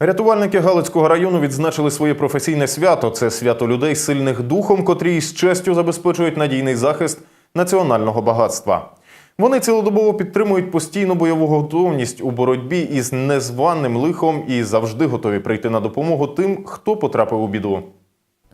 Рятувальники Галицького району відзначили своє професійне свято. Це свято людей сильних духом, котрі з честю забезпечують надійний захист національного багатства. Вони цілодобово підтримують постійну бойову готовність у боротьбі із незваним лихом і завжди готові прийти на допомогу тим, хто потрапив у біду.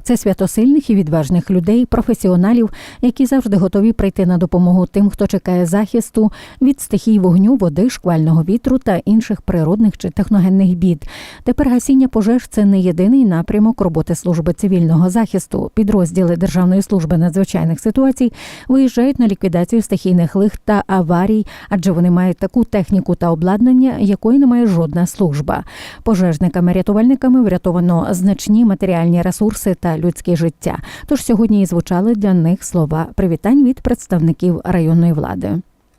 Це свято сильних і відважних людей, професіоналів, які завжди готові прийти на допомогу тим, хто чекає захисту від стихій вогню, води, шквального вітру та інших природних чи техногенних бід. Тепер гасіння пожеж це не єдиний напрямок роботи служби цивільного захисту. Підрозділи Державної служби надзвичайних ситуацій виїжджають на ліквідацію стихійних лих та аварій, адже вони мають таку техніку та обладнання, якої не має жодна служба. Пожежниками-рятувальниками врятовано значні матеріальні ресурси та людське життя. Тож сьогодні і звучали для них слова привітань від представників районної влади.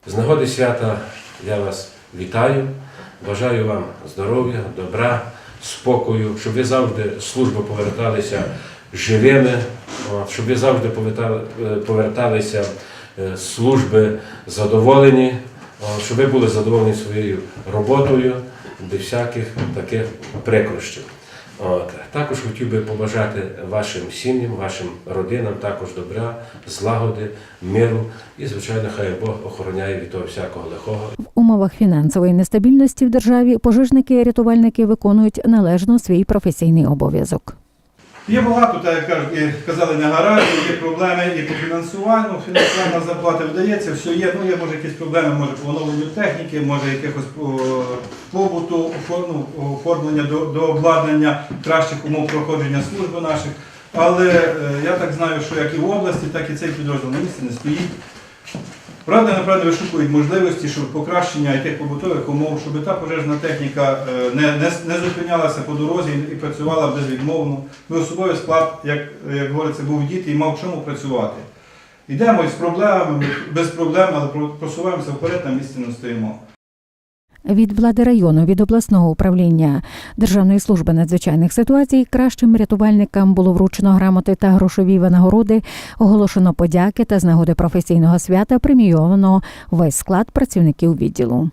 З нагоди свята я вас вітаю, бажаю вам здоров'я, добра, спокою, щоб ви завжди з служби поверталися живими, щоб ви завжди е, поверталися е, служби задоволені, щоб ви були задоволені своєю роботою, без всяких таких прикрощів. От. Також хотів би побажати вашим сім'ям, вашим родинам також добра, злагоди, миру і, звичайно, хай Бог охороняє від того всякого лихого. В умовах фінансової нестабільності в державі пожежники і рятувальники виконують належно свій професійний обов'язок. Є багато, так як кажуть, казали, не гаражі, є проблеми і по фінансуванню. Фінансування заплати вдається, все є. Ну є може якісь проблеми, може по оновленню техніки, може якихось побуту, ну, оформлення до, до обладнання кращих умов проходження служби наших. Але е, я так знаю, що як і в області, так і цей підрозділ на місці не стоїть. Правда, направду вишукують можливості, щоб покращення тих побутових умов, щоб та пожежна техніка е, не, не, не зупинялася по дорозі і працювала безвідмовно. Ми особовий склад, як, як говориться, був діти і мав в чому працювати. Йдемо з проблемами, без проблем, але просуваємося вперед, на місці не стоїмо. Від влади району, від обласного управління Державної служби надзвичайних ситуацій кращим рятувальникам було вручено грамоти та грошові винагороди, оголошено подяки та з нагоди професійного свята премійовано весь склад працівників відділу.